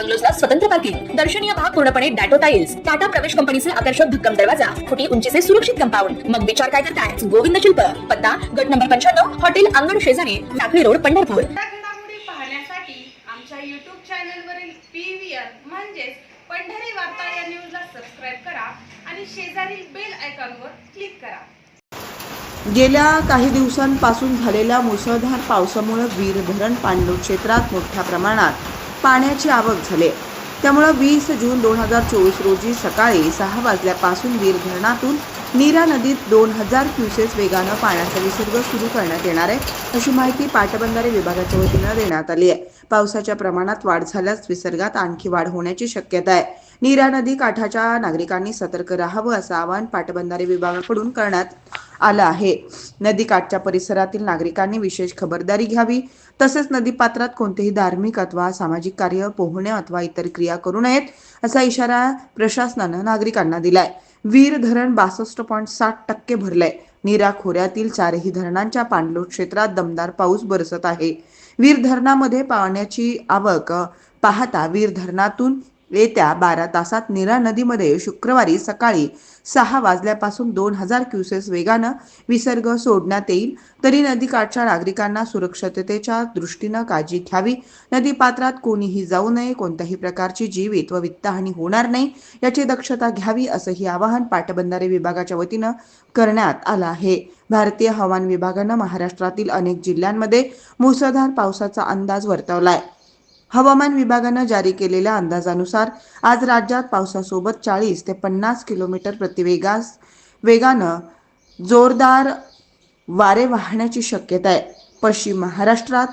बंगलोजला स्वतंत्र पार्किंग दर्शनीय भाग पूर्णपणे डॅटो टाइल्स टाटा प्रवेश कंपनीचे आकर्षक भक्कम दरवाजा फुटी उंचीचे सुरक्षित कंपाऊंड. मग विचार काय करताय? गोविंद शिल्प पत्ता गट नंबर पंच्याण्णव हॉटेल अंगण शेजारी टाकळी रोड पंढरपूर. या घडामोडी पाहण्यासाठी आमच्या युट्यूब चॅनलवरील पी व्ही आर म्हणजेच पंढरी वार्ता या न्यूजला सबस्क्राईब करा आणि शेजारील बेल आयकॉनवर क्लिक करा. गेल्या काही दिवसांपासून झालेल्या मुसळधार पावसामुळे वीर धरण पाणलोट क्षेत्रात मोठ्या प्रमाणात पाण्याची आवक झाली. त्यामुळं वीस जून दोन हजार चोवीस रोजी सकाळी सहा वाजल्यापासून वीर धरणातून नीरा नदीत दोन हजार क्युसेस वेगानं पाण्याचा विसर्ग सुरू करण्यात येणार आहे अशी माहिती पाटबंधारे विभागाच्या वतीनं देण्यात आली आहे. पावसाच्या प्रमाणात वाढ झाल्यास विसर्गात आणखी वाढ होण्याची शक्यता आहे. नीरा नदी काठाच्या नागरिकांनी सतर्क राहावं असं आवाहन पाटबंधारे विभागाकडून करण्यात आलं आहे. नदीकाठच्या परिसरातील नागरिकांनी विशेष खबरदारी घ्यावी. तसेच नदीपात्रात कोणतेही धार्मिक अथवा सामाजिक कार्य पोहणे अथवा इतर क्रिया करू नयेत असा इशारा प्रशासनानं नागरिकांना दिलाय. वीर धरण बासष्ट पॉईंट साठ टक्के भरलंय. नीरा खोऱ्यातील चारही धरणांच्या पाणलोट क्षेत्रात दमदार पाऊस बरसत आहे. वीर धरणामध्ये पाण्याची आवक पाहता वीर धरणातून येत्या बारा तासात नीरा नदीमध्ये शुक्रवारी सकाळी सहा वाजल्यापासून दोन हजार क्युसेस वेगानं विसर्ग सोडण्यात येईल. तरी नदीकाठच्या नागरिकांना सुरक्षिततेच्या दृष्टीनं काळजी घ्यावी. नदीपात्रात कोणीही जाऊ नये कोणत्याही प्रकारची जीवित व वित्तहानी होणार नाही याची दक्षता घ्यावी असंही आवाहन पाटबंधारे विभागाच्या वतीनं करण्यात आलं आहे. भारतीय हवामान विभागानं महाराष्ट्रातील अनेक जिल्ह्यांमध्ये मुसळधार पावसाचा अंदाज वर्तवलाय. हवामान विभागानं जारी केलेल्या अंदाजानुसार आज राज्यात पावसासोबत चाळीस ते पन्नास किलोमीटर प्रतिवेगास वेगानं जोरदार वारे वाहण्याची शक्यता आहे. पश्चिम महाराष्ट्रात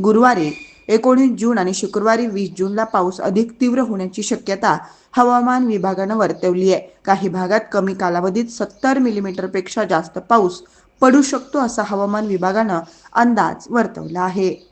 गुरुवारी एकोणीस जून आणि शुक्रवारी वीस जूनला पाऊस अधिक तीव्र होण्याची शक्यता हवामान विभागानं वर्तवली आहे. काही भागात कमी कालावधीत सत्तर मिलीमीटरपेक्षा जास्त पाऊस पडू शकतो असा हवामान विभागानं अंदाज वर्तवला आहे.